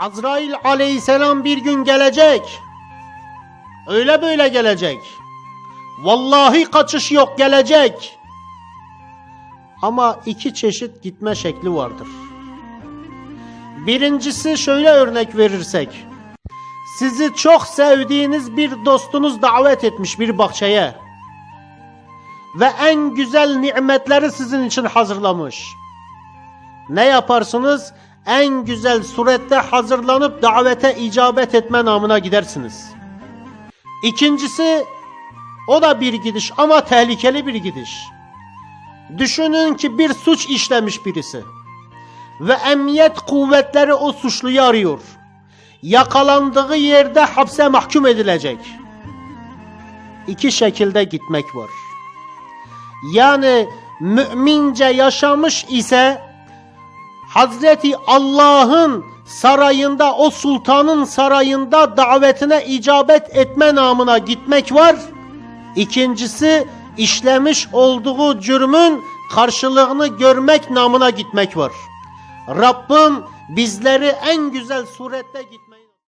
Azrail aleyhisselam bir gün gelecek. Öyle böyle gelecek. Vallahi kaçış yok gelecek. Ama iki çeşit gitme şekli vardır. Birincisi şöyle örnek verirsek. Sizi çok sevdiğiniz bir dostunuz davet etmiş bir bahçeye. Ve en güzel nimetleri sizin için hazırlamış. Ne yaparsınız? En güzel surette hazırlanıp davete icabet etme namına gidersiniz. İkincisi o da bir gidiş ama tehlikeli bir gidiş. Düşünün ki bir suç işlemiş birisi. Ve emniyet kuvvetleri o suçluyu arıyor. Yakalandığı yerde hapse mahkum edilecek. İki şekilde gitmek var. Yani mümince yaşamış ise Hazreti Allah'ın sarayında o sultanın sarayında davetine icabet etme namına gitmek var. İkincisi işlemiş olduğu cürmün karşılığını görmek namına gitmek var. Rabbim bizleri en güzel surette gitmek